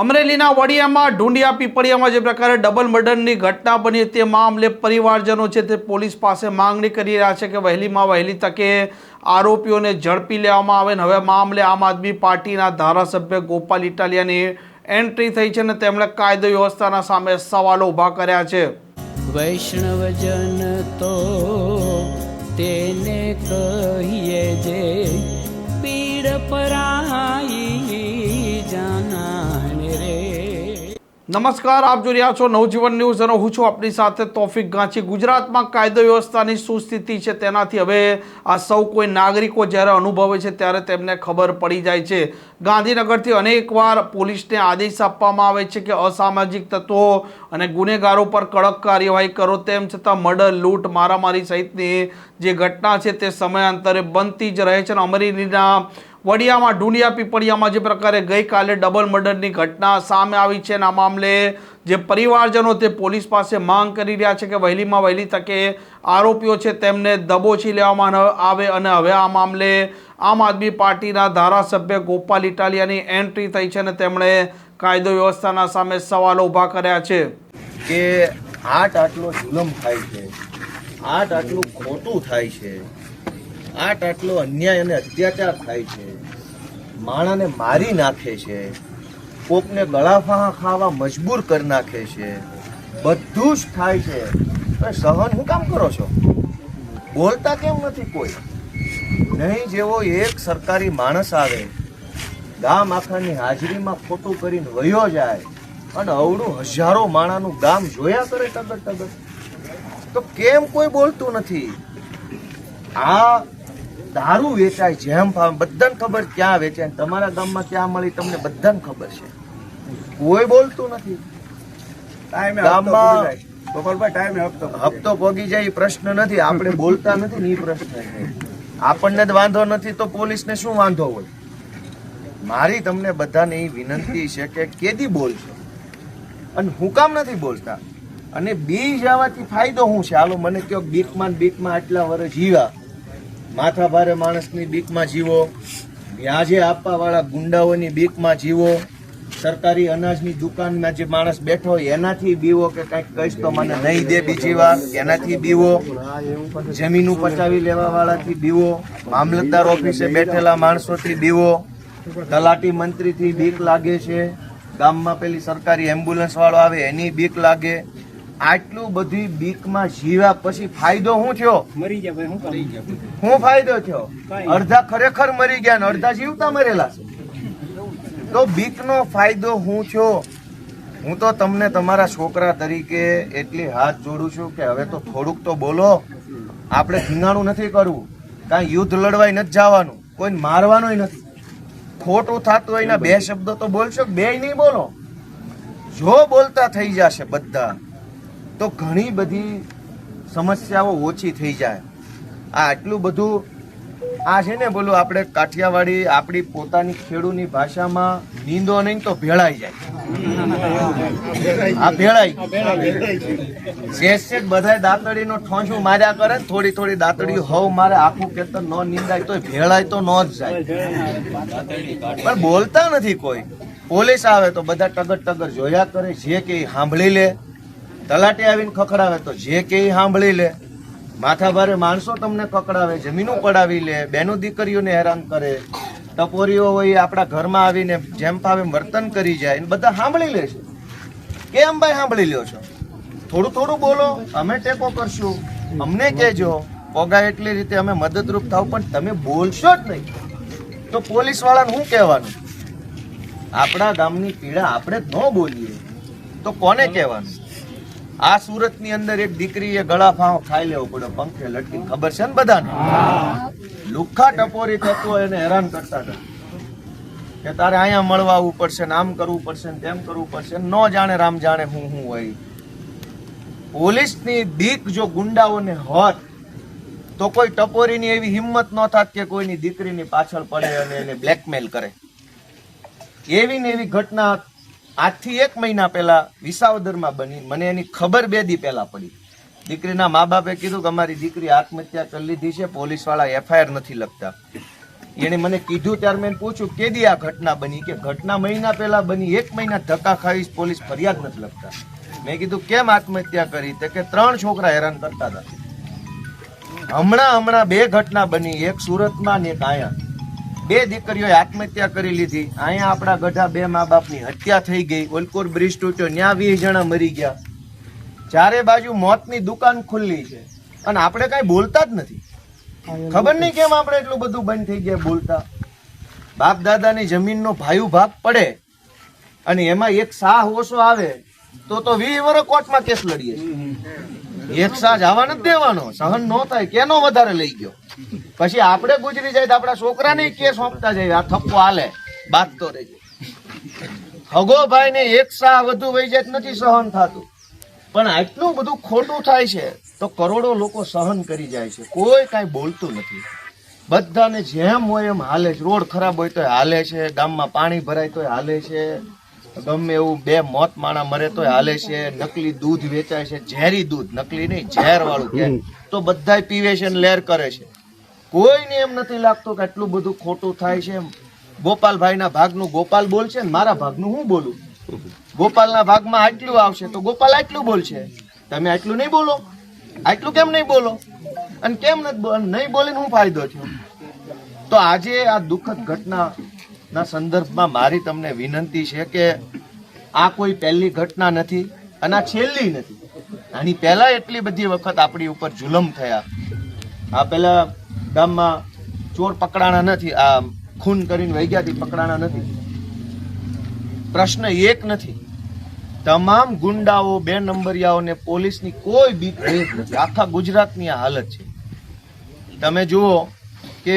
અમરેલીના વડિયામાં ઢુંડિયા પીપળિયામાં જે પ્રકારે ડબલ મર્ડરની ઘટના બની તે મામલે પરિવારજનો છે તે પોલીસ પાસે માંગણી કરી રહ્યા છે કે વહેલીમાં વહેલી તકે આરોપીઓને ઝડપી લેવામાં આવે ને હવે મામલે આમ આદમી પાર્ટીના ધારાસભ્ય ગોપાલ ઇટાલિયાની એન્ટ્રી થઈ છે અને તેમણે કાયદો વ્યવસ્થાના સામે સવાલો ઊભા કર્યા છે. વૈષ્ણવજન તો તેને કહીએ જે પીડ પરાઈ જાનાને રે નમસ્કાર, આપ જોઈ રહ્યા છો નવજીવન ન્યૂઝ અને હું છું આપણી સાથે તોફિક ગાંચી. ગુજરાતમાં કાયદો વ્યવસ્થાની શું સ્થિતિ છે તેનાથી હવે આ સૌ કોઈ નાગરિકો જ્યારે અનુભવે છે ત્યારે તેમને ખબર પડી જાય છે. ગાંધીનગરથી અનેકવાર પોલીસને આદેશ આપવામાં આવે છે કે અસામાજિક તત્વો અને ગુનેગારો પર કડક કાર્યવાહી કરો. તેમ છતાં મર્ડર, લૂંટ, મારામારી સહિતની જે ઘટના છે તે સમયાંતરે બનતી જ રહે છે અને અમરેલીના વડિયામાં ઢુંડિયા પીપળિયામાં જે પ્રકારે ગઈકાલે ડબલ મર્ડરની ઘટના સામે આવી છે અને આ મામલે જે પરિવારજનો તે પોલીસ પાસે માંગ કરી રહ્યા છે કે વહેલીમાં વહેલી તકે આરોપીઓ છે તેમને દબોચી લેવામાં આવે અને હવે આ મામલે આમ આદમી પાર્ટીના ધારાસભ્ય ગોપાલ ઇટાલિયાની એન્ટ્રી થઈ છે અને તેમણે કાયદો વ્યવસ્થાના સામે સવાલો ઊભા કર્યા છે. કે આટ આટલો જુલમ થાય છે આટ આટલું ખોટું થાય છે આટ આટલો અન્યાય અને અત્યાચાર થાય છે. માણાને મારી નાખે છે. કોકને ગળાફા ખાવા મજબૂર કરી નાખે છે. બધું જ થાય છે. તો સહન હું કામ કરો છો? બોલતા કેમ નથી કોઈ? નહીં જેવો એક સરકારી માણસ આવે, ગામ આખાની હાજરીમાં ખોટું કરીને વયો જાય અને અવડું હજારો માણાનું ગામ જોયા કરે ટગર ટગર. તો કેમ કોઈ બોલતું નથી? આ દારૂ વેચાય જેમ ફાવે. બધાને ખબર ક્યાં વેચાય તમારા ગામમાં ક્યાં મળી તમને બધાને ખબર છે. કોઈ બોલતું નથી. હપ્તો ભોગી જાય. એ પ્રશ્ન નથી. આપણે બોલતા નથી ને એ પ્રશ્ન આપણને જ વાંધો નથી તો પોલીસને શું વાંધો હોય? મારી તમને બધાને એ વિનંતી છે કે કેદી બોલશો? અને હું કામ નથી બોલતા. અને બી જવાથી ફાયદો શું છે? હાલો મને કયો બીકમાં બીકમાં આટલા વર્ષ જીવ્યા. માથા ભારે માણસની બીકમાં જીવો વ્યાજે આપવા વાળા ગુંડાઓની બીકમાં જીવો, સરકારી અનાજની દુકાનમાં જે માણસ બેઠો હોય, એનાથી બીવો કે કંઈક કહીશ તો મને નહીં દે બીજી વાર, એનાથી બીવો. જમીનું પચાવી લેવા વાળાથી બીવો, મામલતદાર ઓફિસે બેઠેલા માણસોથી બીવો, તલાટી મંત્રીથી બીક લાગે છે, ગામમાં પેલી સરકારી એમ્બ્યુલન્સ વાળો આવે, એની બીક લાગે. આટલું બધી બીકમાં જીવ્યા પછી ફાયદો શું થયો? મરી ગયા ભાઈ હું મરી ગયા શું ફાયદો થયો? અડધા ખરેખર મરી ગયા ને અડધા જીવતા મરેલા છે? તો બીકનો ફાયદો હું થયો? હું તો તમને તમારા છોકરા તરીકે એટલી હાથ જોડું છું કે હવે તો થોડુંક તો બોલો. આપણે ધીંગાણું નથી કરવું. કાંઈ યુદ્ધ લડવાય નથી જવાનું. કોઈને મારવાનુંય નથી. ખોટું થતું હોય ને બે શબ્દો તો બોલશો બે નહીં બોલો? જો બોલતા થઈ જશે બધા. તો ઘણી બધી સમસ્યાઓ ઓછી થઈ જાય. આ આટલું બધું આ છે ને બોલું આપણે કાઠિયાવાડી આપણી પોતાની ખેડૂની ભાષામાં નીંદો નહીં તો ભેળાઈ જાય. આ ભેળાઈ. શેષ શેષ બધાય દાંતડીનો ઠોંચું માર્યા કરે થોડી થોડી દાંતડી હોવ મારે આખું ખેતર ન નીંદાય તો ભેળાય તો ન જ જાય. પણ બોલતા નથી કોઈ. પોલીસ આવે તો બધા ટગર ટગર જોયા કરે, જે કે સાંભળી લે. તલાટી આવીને ખખડાવે તો જે કે સાંભળી લે. માથા ભારે માણસો તમને ખકડાવે જમીનો પડાવી લે, બેનો દીકરીઓને હેરાન કરે, ટપોરીઓ હોય આપણા ઘરમાં આવીને જેમ ફાવે વર્તન કરી જાય બધા સાંભળી લે છે. કેમ ભાઈ સાંભળી લ્યો છો? થોડું થોડું બોલો, અમે ટેકો કરશું. અમને કહેજો પોગા એટલી રીતે અમે મદદરૂપ થાવ, પણ તમે બોલશો જ નહીં. તો પોલીસ વાળાને શું કહેવાનું? આપણા ગામની પીડા આપણે ન બોલીએ. તો કોને કહેવાનું? આ સુરતની અંદર એક દીકરીએ ગળા ફાંવ ખાઈ લેવો પડ્યો પંખે લટકી ખબર છે ને બધાને? લુખ્ખા ટપોરી થતું હોય એને હેરાન કરતા હતા. કે તારે અહીંયા મળવા આવવું પડશે ને આમ કરવું પડશે ને તેમ કરવું પડશે ન જાણે રામ જાણે હું હું હોય. પોલીસની દીક જો ગુંડાઓને હોત, તો કોઈ ટપોરીની એવી હિંમત ન થાત કે કોઈની દીકરીની પાછળ પડે અને એને બ્લેકમેલ કરે. એવી ને એવી ઘટના આજથી એક મહિના પહેલાં વિસાવદરમાં બની મને એની ખબર બે દી પહેલા પડી. દીકરીના મા બાપે કીધું કે અમારી દીકરી આત્મહત્યા કરી લીધી છે, પોલીસવાળા એફઆઈઆર નથી લખતા. એને મને કીધું ત્યારે મેં પૂછ્યું કેદી આ ઘટના બની? કે ઘટના મહિના પહેલા બની, એક મહિના ધક્કા ખાવી પોલીસ ફરિયાદ નથી લખતા. મેં કીધું, કેમ આત્મહત્યા કરી? તે કે, ત્રણ છોકરા હેરાન કરતા હતા. હમણાં હમણાં બે ઘટના બની, એક સુરતમાં ને એક અહીંયા બે દીકરીઓએ આત્મહત્યા કરી લીધી. અહીંયા આપણા ગઢા બે મા બાપની હત્યા થઈ ગઈ. ઓલકોર બ્રિજ તૂટ્યો, ત્યાં વીસ જણા મરી ગયા. ચારે બાજુ મોતની દુકાન ખુલ્લી છે. અને આપણે કાંઈ બોલતા જ નથી. ખબર નહીં કેમ આપણે એટલું બધું બંધ થઈ ગયા બોલતા. બાપ દાદાની જમીનનો ભાયુ ભાગ પડે. અને એમાં એક સાહ ઓછો આવે, તો તો વીસ વર્ષ કોર્ટમાં કેસ લડીએ છીએ. એક સાજ જવા નથી દેવાનો. સહન નો થાય કેનો વધારે લઈ ગયો? પછી આપણે ગુજરી જાય તો આપણા છોકરાને કેસ સોંપતા જાય, આ થપ્પો હાલે. બાંધતો રહેજે. હગોભાઈ ને એક સાહ વધુ વહી જાય નથી સહન થતું. પણ આટલું બધું ખોટું થાય છે તો કરોડો લોકો સહન કરી જાય છે. કોઈ કાંઈ બોલતું નથી. બધાને જેમ હોય એમ હાલે છે. રોડ ખરાબ હોય તો હાલે છે. ગામમાં પાણી ભરાય તો હાલે છે. ગમે એવું બે મોત માણા મરે તો હાલે છે નકલી દૂધ વેચાય છે ઝેરી દૂધ નકલી નહીં ઝેર વાળું કે તો બધાય પીવે છે ને લેર કરે છે. કોઈને એમ નથી લાગતું કે આટલું બધું ખોટું થાય છે ગોપાલભાઈના ભાગનું ગોપાલ બોલશે ને મારા ભાગનું હું બોલું? ગોપાલના ભાગમાં આટલું આવશે તો ગોપાલ આટલું બોલશે. તમે આટલું નહીં બોલો. આટલું કેમ નહીં બોલો? અને કેમ નથી બોલ નહીં બોલીને હું ફાયદો થયો? તો આજે આ દુઃખદ ઘટનાના સંદર્ભમાં મારી તમને વિનંતી છે કે આ કોઈ પહેલી ઘટના નથી અને આ છેલ્લી નથી. આની પહેલા એટલી બધી વખત આપણી ઉપર જુલમ થયા. આ પહેલાં ગામમાં ચોર પકડાણા નથી, આ ખૂન કરીને ગયા પકડાણા નથી. પ્રશ્ન એક નથી. તમામ ગુંડાઓ, બે નંબરિયાઓને પોલીસની કોઈ બીક નથી આખા ગુજરાતની આ હાલત છે. તમે જુઓ કે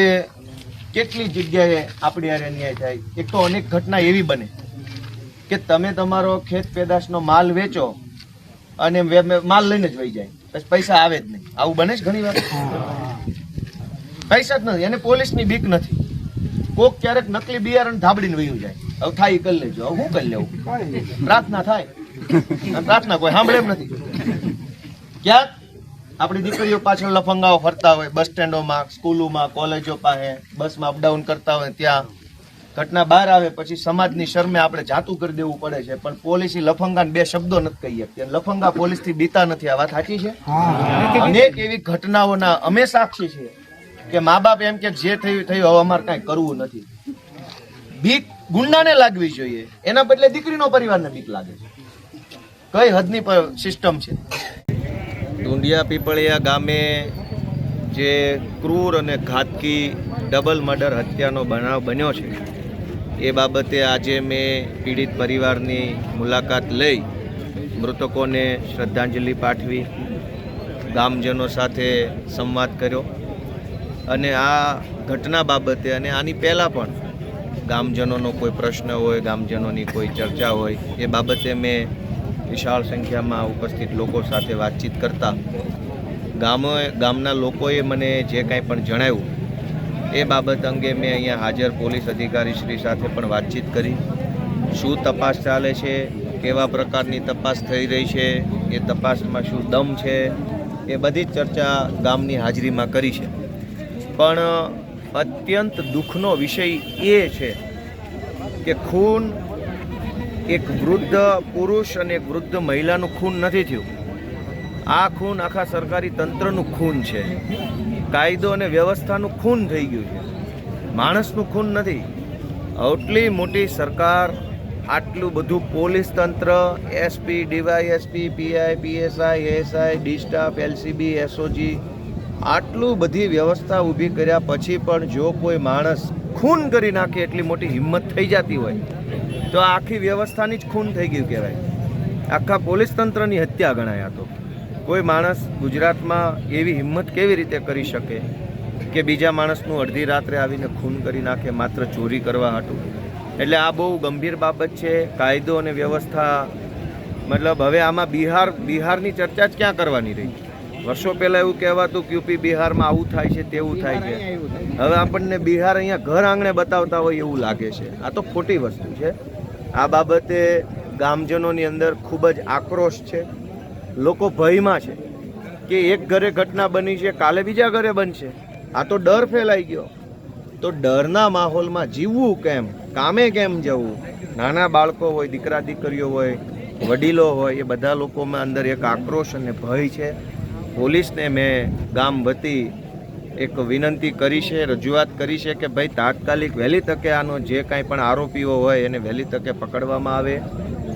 કેટલી જગ્યાએ આપણી હારે અન્યાય થાય? એક તો અનેક ઘટના એવી બને કે તમે તમારો ખેત પેદાશનો માલ વેચો અને માલ લઈને જ વહી જાય. પછી પૈસા આવે જ નહીં. આવું બને છે ઘણી વાર? પૈસા જ નથી. અને પોલીસની બીક નથી. કોક ક્યારેક નકલી બિયારણ ધાબડીને વયું જાય. હવે થાય કરી લેજો. હવે હું કરી લેવું? પ્રાર્થના થાય. પ્રાર્થના કોઈ સાંભળે એમ નથી. ક્યાંક આપણી દીકરીઓ પાછળ લફંગાઓ ફરતા હોય, બસ સ્ટેન્ડોમાં, સ્કૂલોમાં, કોલેજો પાસે, બસમાં અપડાઉન કરતા હોય ત્યાં. ઘટના બહાર આવે પછી સમાજની શરમે આપણે જાતું કરી દેવું પડે છે. પણ પોલીસ લફંગા બે શબ્દો નથી કહી લફંગા પોલીસથી બીતા નથી. આ વાત સાચી છે? અનેક એવી ઘટનાઓના અમે સાક્ષી છીએ કે મા બાપ એમ કે જે થયું થયું, હવે અમારે કાંઈ કરવું નથી. બીક ગુંડાને લાગવી જોઈએ. એના બદલે દીકરીનો પરિવારને બીક લાગે છે. કઈ હદની સિસ્ટમ છે? ડુંડિયા પીપળિયા ગામે જે ક્રૂર અને ઘાતકી ડબલ મર્ડર હત્યાનો બનાવ બન્યો છે, એ બાબતે આજે મેં પીડિત પરિવારની મુલાકાત લઈ મૃતકોને શ્રદ્ધાંજલિ પાઠવી, ગામજનો સાથે સંવાદ કર્યો અને આ ઘટના બાબતે અને આની પહેલાં પણ ગામજનોનો કોઈ પ્રશ્ન હોય, ગામજનોની કોઈ ચર્ચા હોય, એ બાબતે મેં વિશાળ સંખ્યામાં ઉપસ્થિત લોકો સાથે વાતચીત કરતા ગામો ગામના લોકોએ મને જે કાંઈ પણ જણાવ્યું, એ બાબત અંગે મેં અહીંયા હાજર પોલીસ અધિકારી શ્રી સાથે પણ વાતચીત કરી. શું તપાસ ચાલે છે? કેવા પ્રકારની તપાસ થઈ રહી છે? એ તપાસમાં શું દમ છે? એ બધી જ ચર્ચા ગામની હાજરીમાં કરી છે. પણ અત્યંત દુઃખનો વિષય એ છે કે ખૂન એક વૃદ્ધ પુરુષ અને એક વૃદ્ધ મહિલાનું ખૂન નથી થયું. આ ખૂન આખા સરકારી તંત્રનું ખૂન છે. કાયદો અને વ્યવસ્થાનું ખૂન થઈ ગયું છે. માણસનું ખૂન નથી. આટલી મોટી સરકાર, આટલું બધું પોલીસ તંત્ર, SP, DYSP, PI, PSI, ASI, D staff, LCB, SOG, આટલું બધી વ્યવસ્થા ઊભી કર્યા પછી પણ જો કોઈ માણસ ખૂન કરી નાખે એટલી મોટી હિંમત થઈ જતી હોય તો આખી વ્યવસ્થાની જ ખૂન થઈ ગયું કહેવાય. આખા પોલીસ તંત્રની હત્યા ગણાય તો. કોઈ માણસ ગુજરાતમાં એવી હિંમત કેવી રીતે કરી શકે કે બીજા માણસનું અડધી રાત્રે આવીને ખૂન કરી નાખે માત્ર ચોરી કરવા હાટું? એટલે આ બહુ ગંભીર બાબત છે. કાયદો અને વ્યવસ્થા મતલબ હવે આમાં બિહાર બિહારની ચર્ચા જ ક્યાં કરવાની રહી? વર્ષો પહેલા એવું કહેવાતું કે યુપી બિહારમાં આવું થાય છે તેવું થાય છે. હવે આપણને બિહાર અહીંયા ઘર આંગણે બતાવતા હોય એવું લાગે છે. આ તો ખોટી વસ્તુ છે. આ બાબતે ગામજનોની અંદર ખૂબ જ આક્રોશ છે. લોકો ભયમાં છે કે એક ઘરે ઘટના બની છે, કાલે બીજા ઘરે બનશે. આ તો ડર ફેલાઈ ગયો. તો ડરના માહોલમાં જીવવું કેમ? કામે કેમ જવું? નાના બાળકો હોય, દીકરા દીકરીઓ હોય, વડીલો હોય, એ બધા લોકોમાં અંદર એક આક્રોશ અને ભય છે. પોલીસને મેં ગામ વતી એક વિનંતી કરી છે, રજૂઆત કરી છે કે ભાઈ તાત્કાલિક વહેલી તકે આનો જે કાંઈ પણ આરોપીઓ હોય એને વહેલી તકે પકડવામાં આવે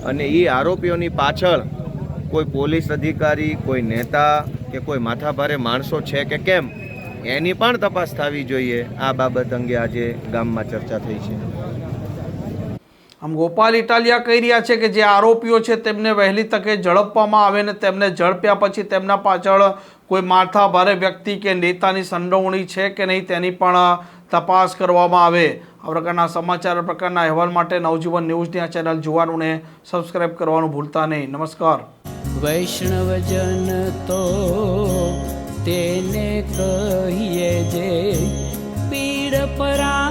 અને એ આરોપીઓની પાછળ કોઈ પોલીસ અધિકારી, કોઈ નેતા કે કોઈ માથાભારે માણસો છે કે કેમ, એની પણ તપાસ થવી જોઈએ. આ બાબત અંગે આજે ગામમાં ચર્ચા થઈ છે. આમ ગોપાલ ઇટાલિયા કહી રહ્યા છે કે જે આરોપીઓ છે તેમને વહેલી તકે ઝડપવામાં આવે ને તેમને ઝડપ્યા પછી તેમના પાછળ કોઈ માથાભારે વ્યક્તિ કે નેતાની સંડોવણી છે કે નહીં તેની પણ તપાસ કરવામાં આવે. આ પ્રકારના સમાચાર પ્રકારના અહેવાલ માટે નવજીવન ન્યૂઝની આ ચેનલ જોવાનું ને સબસ્ક્રાઈબ કરવાનું ભૂલતા નહીં. નમસ્કાર. વૈષ્ણવજન તો તેને કહીએ જે પીડ પરા